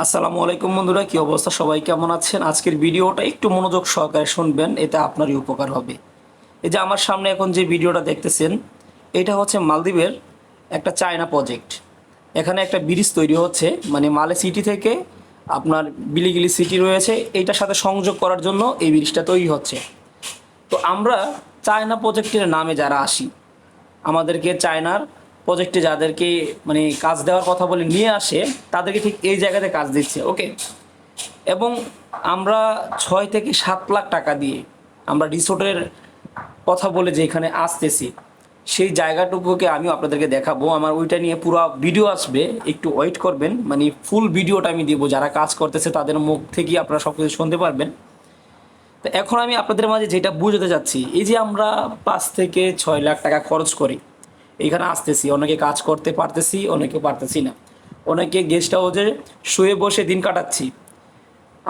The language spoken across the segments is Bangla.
আসসালামু আলাইকুম বন্ধুরা, কি অবস্থা? সবাই কেমন আছেন? আজকের ভিডিওটা একটু মনোযোগ সহকারে শুনবেন, এতে আপনারই উপকার হবে। এই যে আমার সামনে এখন যে ভিডিওটা দেখতেছেন, এটা হচ্ছে মালদ্বীপের একটা চায়না প্রজেক্ট এখানে একটা ব্রিজ তৈরি হচ্ছে মানে মালে সিটি থেকে আপনার বিলিগিলি সিটি রয়েছে এইটার সাথে সংযোগ করার জন্য এই ব্রিজটা তৈরি হচ্ছে। তো আমরা চায়না প্রজেক্টের নামে যারা আসি, আমাদেরকে চায়নার প্রজেক্টে যাদেরকে মানে কাজ দেওয়ার কথা বলে নিয়ে আসে, তাদেরকে ঠিক এই জায়গাতে কাজ দিচ্ছে ওকে এবং আমরা ছয় থেকে সাত লাখ টাকা দিয়ে আমরা রিসোর্টের কথা বলে যে এখানে আসতেছি, সেই জায়গাটুকুকে আমি আপনাদেরকে দেখাবো। আমার ওইটা নিয়ে পুরো ভিডিও আসবে, একটু ওয়েট করবেন মানে ফুল ভিডিওটা আমি দেবো। যারা কাজ করতেছে, তাদের মুখ থেকেই আপনারা সব কিছু শুনতে পারবেন। তো এখন আমি আপনাদের মাঝে যেটা বুঝতে যাচ্ছি এই যে আমরা পাঁচ থেকে ছয় লাখ টাকা খরচ করি এইখানে আসতেছি। অনেকে কাজ করতে পারতেছি, অনেকে পারতেছি না। অনেকে গেস্ট হাউসে শুয়ে বসে দিন কাটাচ্ছি।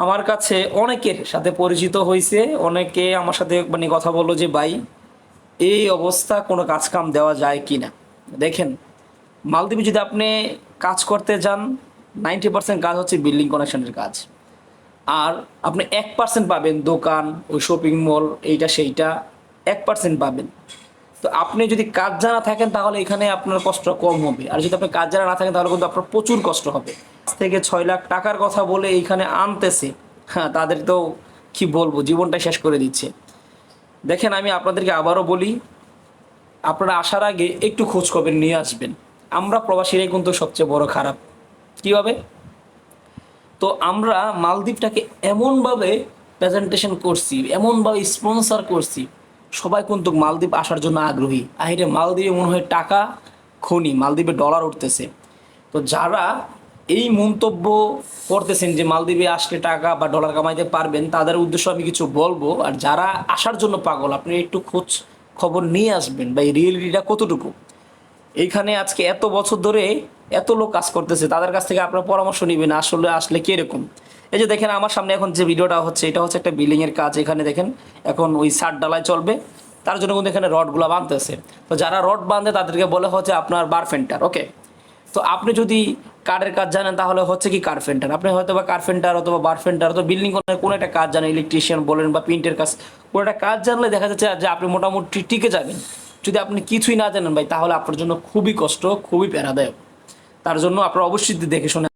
আমার কাছে অনেকের সাথে পরিচিত হয়েছে অনেকে আমার সাথে মানে কথা বলল যে, ভাই, এই অবস্থা কোনো কাজ কাম দেওয়া যায় কি না? দেখেন, মালদ্বীপে যদি আপনি কাজ করতে যান নাইনটি পার্সেন্ট কাজ হচ্ছে বিল্ডিং কানেকশনের কাজ। আর আপনি এক পার্সেন্ট পাবেন দোকান, ওই শপিং মল এইটা সেইটা, এক পার্সেন্ট পাবেন। তো আপনি যদি কাজ জানা থাকেন, তাহলে এখানে আপনার কষ্ট কম হবে। আর যদি আপনি কাজ জানা না থাকেন, তাহলে কিন্তু আপনার প্রচুর কষ্ট হবে। থেকে ছয় লাখ টাকার কথা বলে এইখানে আনতেছে হ্যাঁ তাদের তো কি বলব জীবনটা শেষ করে দিচ্ছে। দেখেন, আমি আপনাদেরকে আবারও বলি, আপনারা আসার আগে একটু খোঁজ খবর নিয়ে আসবেন। আমরা প্রবাসীরাই কিন্তু সবচেয়ে বড় খারাপ। কীভাবে? তো আমরা মালদ্বীপটাকে এমনভাবে প্রেজেন্টেশন করছি, এমনভাবে স্পন্সর করছি সবাই কিন্তু মালদ্বীপ আসার জন্য আগ্রহী। আহিরে মালদ্বীপে মনে হয় টাকা খনি, মালদ্বীপে ডলার উঠতেছে। তো যারা এই মন্তব্য করতেছেন যে মালদ্বীপে আসলে টাকা বা ডলার কামাইতে পারবেন, তাদের উদ্দেশ্য আমি কিছু বলব। আর যারা আসার জন্য পাগল, আপনি একটু খোঁজ খবর নিয়ে আসবেন বা এই রিয়েলিটিটা কতটুকু? এইখানে আজকে এত বছর ধরে এত লোক কাজ করতেছে, তাদের কাছ থেকে আপনার পরামর্শ নেবেন, আসলে আসলে কীরকম? এই যে দেখেন আমার সামনে এখন যে ভিডিওটা হচ্ছে, এটা হচ্ছে একটা বিল্ডিং এর কাজ এখানে দেখেন, এখন ওই সার ডালাই চলবে। তার জন্য কিন্তু এখানে রডগুলো বাঁধতেছে। তো যারা রড বাঁধে, তাদেরকে বলে হচ্ছে আপনার বারফেন্টার ওকে? তো আপনি যদি কার্ডের কাজ জানেন, তাহলে হচ্ছে কি কার্পেন্টার আপনি হয়তো বা কার্পেন্টার অথবা বারফেন্টার অথবা বিল্ডিং কোনো একটা কাজ জানেন ইলেকট্রিশিয়ান বলেন বা প্রিন্টের কাজ, কোনো একটা কাজ জানলে দেখা যাচ্ছে যে আপনি মোটামুটি টিকে যাবেন। যদি আপনি কিছুই না জানেন ভাই, তাহলে আপনার জন্য খুবই কষ্ট, খুবই প্যারাদায়ক। তার জন্য আপনারা অবশ্যই দেখে শুনে